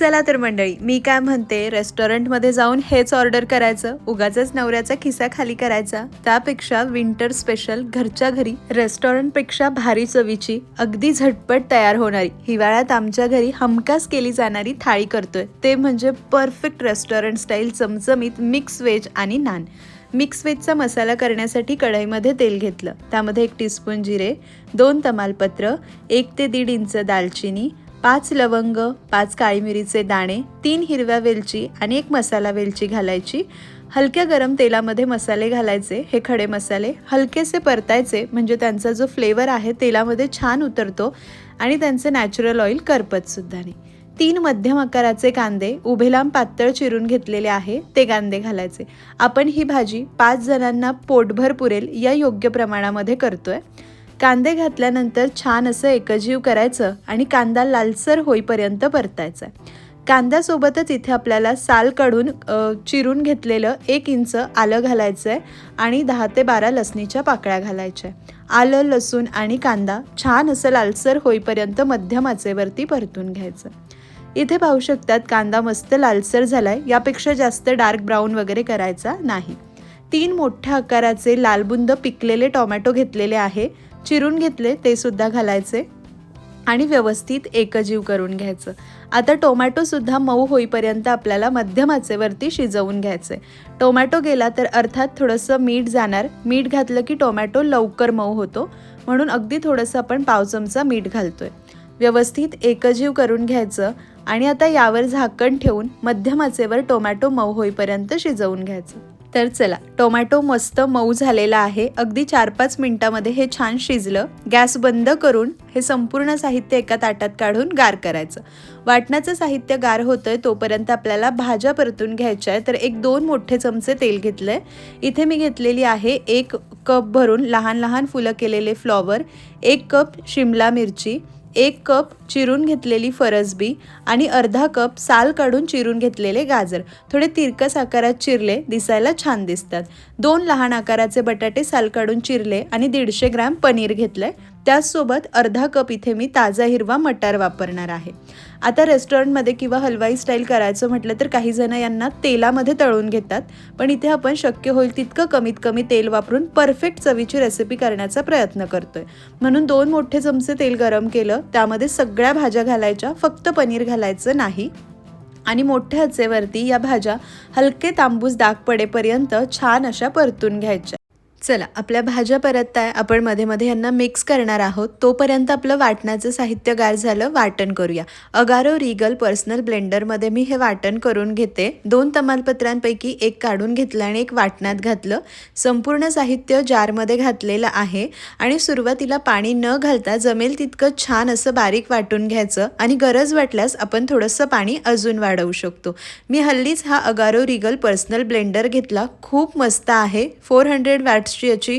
चला तर मंडळी मी काय म्हणते रेस्टॉरंटमध्ये जाऊन हेच ऑर्डर करायचं उगाच नवऱ्याचा खिसा खाली करायचा. त्यापेक्षा विंटर स्पेशल घरच्या घरी रेस्टॉरंटपेक्षा भारी चवीची अगदी झटपट तयार होणारी. हिवाळ्यात आमच्या घरी हमखास केली जाणारी थाळी करतोय. ते म्हणजे परफेक्ट रेस्टॉरंट स्टाईल चमचमीत मिक्स व्हेज आणि नान मिक्स व्हेजचा मसाला करण्यासाठी कढईमध्ये तेल घेतलं. त्यामध्ये एक टीस्पून जिरे दोन तमालपत्र एक ते दीड इंच दालचिनी पाच लवंग पाच काळी मिरीचे दाणे तीन हिरव्या वेलची आणि एक मसाला वेलची घालायची. हलक्या गरम तेलामध्ये मसाले घालायचे. हे खडे मसाले हलकेसे परतायचे म्हणजे त्यांचा जो फ्लेवर आहे तेलामध्ये छान उतरतो आणि त्यांचं नॅचरल ऑइल करपतसुद्धा नाही. तीन मध्यम आकाराचे कांदे उभे लांब पातळ चिरून घेतलेले आहे ते कांदे घालायचे. आपण ही भाजी पाच जणांना पोटभर पुरेल या योग्य प्रमाणामध्ये करतोय. कांदे घातल्यानंतर छान असं एकजीव करायचं आणि कांदा लालसर होईपर्यंत परतायचा. कांद्यासोबतच इथे आपल्याला साल काढून चिरून घेतलेलं एक इंच आलं घालायचं आहे आणि दहा ते बारा लसणीच्या पाकळ्या घालायच्या. आलं लसूण आणि कांदा छान असं लालसर होईपर्यंत मध्यम आचेवरती परतून घ्यायचं. इथे पाहू शकतात कांदा मस्त लालसर झालाय यापेक्षा जास्त डार्क ब्राऊन वगैरे करायचा नाही. तीन मोठ्या आकाराचे लालबुंद पिकलेले टोमॅटो घेतलेले आहे चिरून घेतले ते सुद्धा घालायचे आणि व्यवस्थित एकजीव करून घ्यायचं. आता टोमॅटोसुद्धा मऊ होईपर्यंत आपल्याला मध्यम आचेवरती शिजवून घ्यायचं. टोमॅटो गेला तर अर्थात थोडंसं मीठ जाणार. मीठ घातलं की टोमॅटो लवकर मऊ होतो. म्हणून अगदी थोडंसं आपण पाव चमचा मीठ घालतोय. व्यवस्थित एकजीव करून घ्यायचं आणि आता यावर झाकण ठेवून मध्यम आचेवर टोमॅटो मऊ होईपर्यंत शिजवून घ्यायचं. तर चला टोमॅटो मस्त मऊ झालेला आहे. अगदी चार पाच मिनिटामध्ये हे छान शिजलं. गॅस बंद करून हे संपूर्ण साहित्य एका ताटात काढून गार करायचं. वाटणाचं साहित्य गार होतंय तोपर्यंत आपल्याला भाज्या परतून घ्यायच्या आहे तर एक दोन मोठे चमचे तेल घेतलंय. इथे मी घेतलेली आहे एक कप भरून लहान लहान फुलं केलेले फ्लॉवर एक कप शिमला मिरची एक कप चिरून घेतलेली फरसबी आणि अर्धा कप साल काढून चिरून घेतलेले गाजर. थोडे तिरकस आकारात चिरले दिसायला छान दिसतात. दोन लहान आकाराचे बटाटे साल काढून चिरले आणि दीडशे ग्रॅम पनीर घेतलंय. त्याचसोबत अर्धा कप इथे मी ताजा हिरवा मटार वापरणार आहे. आता रेस्टॉरंटमध्ये किंवा हलवाई स्टाईल करायचं म्हटलं तर काही जण यांना तेलामध्ये तळून घेतात पण इथे आपण शक्य होईल तितकं कमीत कमी तेल वापरून परफेक्ट चवीची रेसिपी करण्याचा प्रयत्न करतोय. म्हणून दोन मोठे चमचे तेल गरम केलं त्यामध्ये सगळ्या भाज्या घालायच्या फक्त पनीर घालायचं नाही. आणि मोठ्या हचेवरती या भाज्या हलके तांबूस दाग पडेपर्यंत छान अशा परतून घ्यायच्या. चला आपल्या भाज्या परतताय. आपण मध्ये मध्ये यांना मिक्स करणार आहोत. तोपर्यंत आपलं वाटणाचं साहित्य गार झालं वाटण करूया. अगारो रिगल पर्सनल ब्लेंडरमध्ये मी हे वाटण करून घेते. दोन तमालपत्रांपैकी एक काढून घेतलं आणि एक वाटणात घातलं. संपूर्ण साहित्य जारमध्ये घातलेलं आहे आणि सुरुवातीला पाणी न घालता जमेल तितकं छान असं बारीक वाटून घ्यायचं आणि गरज वाटल्यास आपण थोडंसं पाणी अजून वाढवू शकतो. मी हल्लीच हा अगारो रिगल पर्सनल ब्लेंडर घेतला. खूप मस्त आहे. फोर हंड्रेड वॅट्सची याची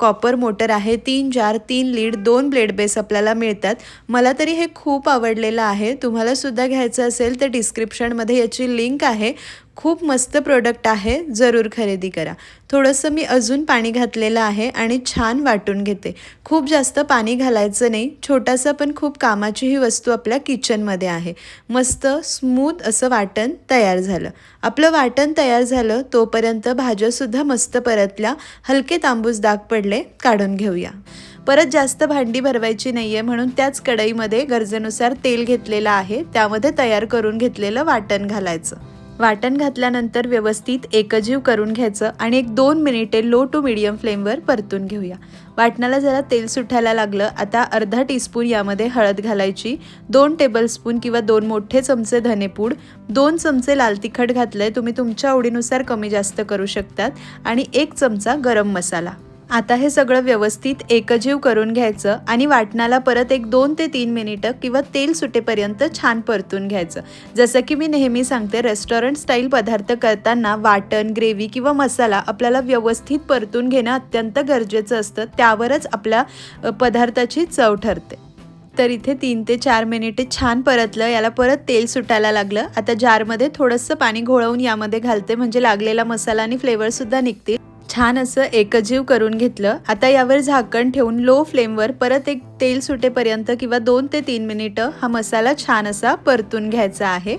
कॉपर मोटर आहे. तीन जार तीन लीड दोन ब्लेड बेस आपल्याला मिळतात. मला तरी हे खूप आवडलेलं आहे. तुम्हाला सुद्धा घ्यायचं असेल तर डिस्क्रिप्शनमध्ये याची लिंक आहे. खूप मस्त प्रोडक्ट आहे जरूर खरेदी करा. थोडंसं मी अजून पाणी घातलेलं आहे आणि छान वाटून घेते. खूप जास्त पाणी घालायचं नाही छोटासा पण खूप कामाची ही वस्तू आपल्या किचनमध्ये आहे. मस्त स्मूथ असं वाटण तयार झालं. आपलं वाटण तयार झालं तोपर्यंत भाज्यासुद्धा मस्त परतल्या हलके तांबूस दाग पडले काढून घेऊया. परत जास्त भांडी भरवायची नाही आहे म्हणून त्याच कढईमध्ये गरजेनुसार तेल घेतलेलं आहे त्यामध्ये तयार करून घेतलेलं वाटण घालायचं. वाटण घातल्यानंतर व्यवस्थित एकजीव करून घ्यायचं आणि एक दोन मिनिटे लो टू मिडियम फ्लेमवर परतून घेऊया. वाटणाला जरा तेल सुटायला लागलं आता अर्धा टीस्पून यामध्ये हळद घालायची दोन टेबलस्पून किंवा दोन मोठे चमचे धनेपूड दोन चमचे लाल तिखट घातलंय तुम्ही तुमच्या आवडीनुसार कमी जास्त करू शकतात आणि एक चमचा गरम मसाला. आता हे सगळं व्यवस्थित एकजीव करून घ्यायचं आणि वाटणाला परत एक दोन ते तीन मिनिटं किंवा तेल सुटेपर्यंत छान परतून घ्यायचं. जसं की मी नेहमी सांगते रेस्टॉरंट स्टाईल पदार्थ करताना वाटण ग्रेव्ही किंवा मसाला आपल्याला व्यवस्थित परतून घेणं अत्यंत गरजेचं असतं. त्यावरच आपल्या पदार्थाची चव ठरते. तर इथे तीन ते चार मिनिटे छान परतलं याला परत तेल सुटायला लागलं. आता जारमध्ये थोडंसं पाणी घोळवून यामध्ये घालते म्हणजे लागलेला मसाला आणि फ्लेवरसुद्धा निघतील. छान असं एकजीव करून घेतलं. आता यावर झाकण ठेवून लो फ्लेमवर परत एक तेल सुटेपर्यंत किंवा दोन ते तीन मिनिटं हा मसाला छान असा परतून घ्यायचा आहे.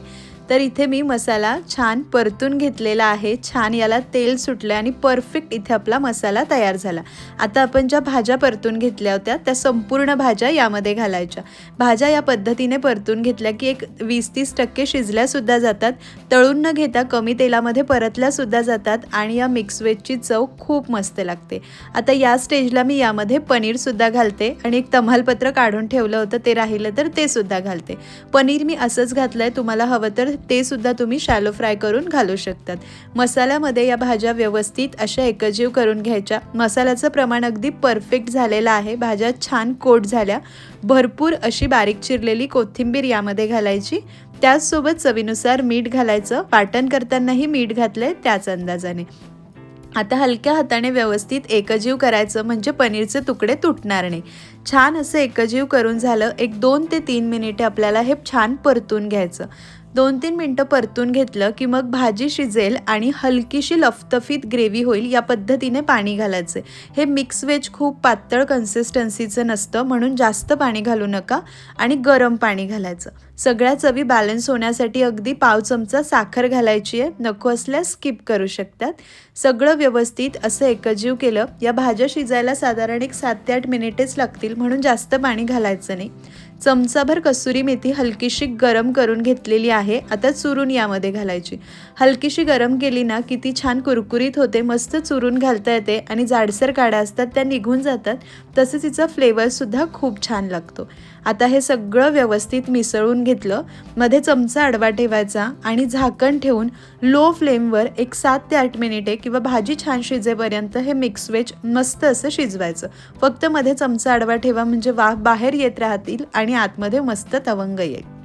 तर इथे मी मसाला छान परतून घेतलेला आहे. छान याला तेल सुटलं आणि परफेक्ट इथे आपला मसाला तयार झाला. आता आपण ज्या भाज्या परतून घेतल्या होत्या त्या संपूर्ण भाज्या यामध्ये घालायच्या. भाज्या या पद्धतीने परतून घेतल्या की एक वीस तीस टक्के शिजल्यासुद्धा जातात. तळून न घेता कमी तेलामध्ये परतल्यासुद्धा जातात आणि या मिक्स वेजची चव खूप मस्त लागते. आता या स्टेजला मी यामध्ये पनीरसुद्धा घालते आणि एक तमालपत्र काढून ठेवलं होतं ते राहिलं तर ते सुद्धा घालते. पनीर मी असंच घातलं आहे तुम्हाला हवं तर ते सुद्धा तुम्ही शॅलो फ्राय करून घालू शकतात. मसाल्यामध्ये या भाज्या व्यवस्थित अशा एकजीव करून घ्यायच्या. मसाल्याचं प्रमाण अगदी परफेक्ट झालेलं आहे. भाज्या छान कोट झाल्या. भरपूर अशी बारीक चिरलेली कोथिंबीर यामध्ये घालायची. त्याचसोबत चवीनुसार मीठ घालायचं. वाटण करतानाही मीठ घातलंय त्याच अंदाजाने. आता हलक्या हाताने व्यवस्थित एकजीव करायचं म्हणजे पनीरचे तुकडे तुटणार नाही. छान असं एकजीव करून झालं. एक दोन ते तीन मिनिटे आपल्याला हे छान परतून घ्यायचं. दोन तीन मिनटं परतून घेतलं की मग भाजी शिजेल आणि हलकीशी लफतफीत ग्रेव्ही होईल या पद्धतीने पाणी घालायचे. हे मिक्स वेज खूप पातळ कन्सिस्टन्सीचं नसतं म्हणून जास्त पाणी घालू नका आणि गरम पाणी घालायचं. सगळ्या चवी बॅलन्स होण्यासाठी अगदी पाव चमचा साखर घालायची आहे. नको असल्यास स्किप करू शकतात. सगळं व्यवस्थित असं एकजीव केलं या भाज्या शिजायला साधारण एक सात ते आठ मिनिटेच लागतील म्हणून जास्त पाणी घालायचं नाही. चमचाभर कसुरी मेथी हलकीशी गरम करून घेतलेली आहे. आता चुरून यामध्ये घालायची. हलकीशी गरम केली ना किती छान कुरकुरीत होते मस्त चुरून घालता येते आणि जाडसर काड्या असतात त्या निघून जातात. तसेच तिचा फ्लेवरसुद्धा खूप छान लागतो. आता हे सगळं व्यवस्थित मिसळून घेतलं मध्ये चमचा आडवा ठेवायचा आणि झाकण ठेवून लो फ्लेमवर एक सात ते आठ मिनिटे किंवा भाजी छान शिजेपर्यंत हे मिक्स वेज मस्त असं शिजवायचं. फक्त मध्ये चमचा आडवा ठेवा म्हणजे वाफ बाहेर येत राहतील आणि आतमध्ये मस्त तवंग येईल.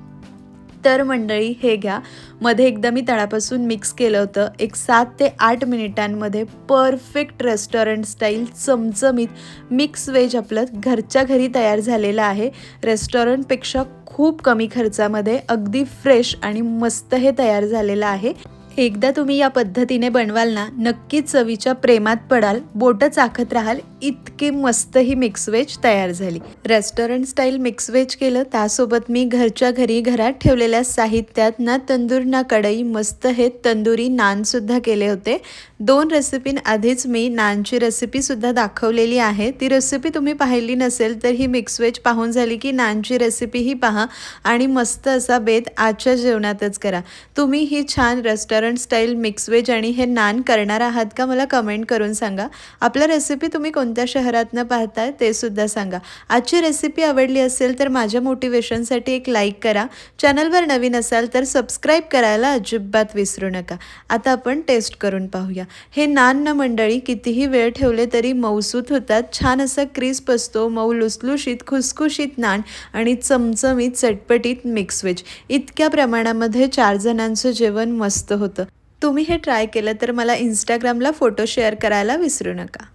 तर मंडळी हे घ्या. मध्ये एकदा मी तळापासून मिक्स केलं होतं. एक सात ते आठ मिनिटांमध्ये परफेक्ट रेस्टॉरंट स्टाईल चमचमीत मिक्स वेज आपलं घरच्या घरी तयार झालेलं आहे. रेस्टॉरंटपेक्षा खूप कमी खर्चामध्ये अगदी फ्रेश आणि मस्त हे तयार झालेलं आहे. एकदा तुम्ही या पद्धतीने बनवाल ना नक्कीच चवीच्या प्रेमात पडाल बोटं चाखत राहाल इतकी मस्त ही मिक्स वेज तयार झाली. रेस्टॉरंट स्टाईल मिक्स वेज केलं त्यासोबत मी घरच्या घरी घरात ठेवलेल्या साहित्यात ना तंदूर ना कढई मस्त हे तंदुरी नानसुद्धा केले होते. दोन रेसिपीन आधीच मी नानची रेसिपीसुद्धा दाखवलेली आहे. ती रेसिपी तुम्ही पाहिली नसेल तर ही मिक्स वेज पाहून झाली की नानची रेसिपीही पहा आणि मस्त असा बेत आजच्या जेवणातच करा. तुम्ही ही छान रेस्टॉरंट स्टाईल मिक्स वेज आणि हे नान करणार आहात का मला कमेंट करून सांगा. आपल्या रेसिपी तुम्ही कोणत्या शहरातनं पाहताय ते सुद्धा सांगा. आजची रेसिपी आवडली असेल तर माझ्या मोटिवेशनसाठी एक लाईक करा. चॅनलवर नवीन असाल तर सबस्क्राईब करायला अजिबात विसरू नका. आता आपण टेस्ट करून पाहूया. हे नान न मंडळी कितीही वेळ ठेवले तरी मऊसूत होतात. छान असा क्रिस्प असतो. मऊ लुसलुशीत खुसखुशीत नान आणि चमचमीत चटपटीत मिक्स वेज इतक्या प्रमाणामध्ये चार जणांचं जेवण मस्त होतं. तुम्ही हे ट्राय केलं तर मला इंस्टाग्रामला फोटो शेअर करायला विसरू नका.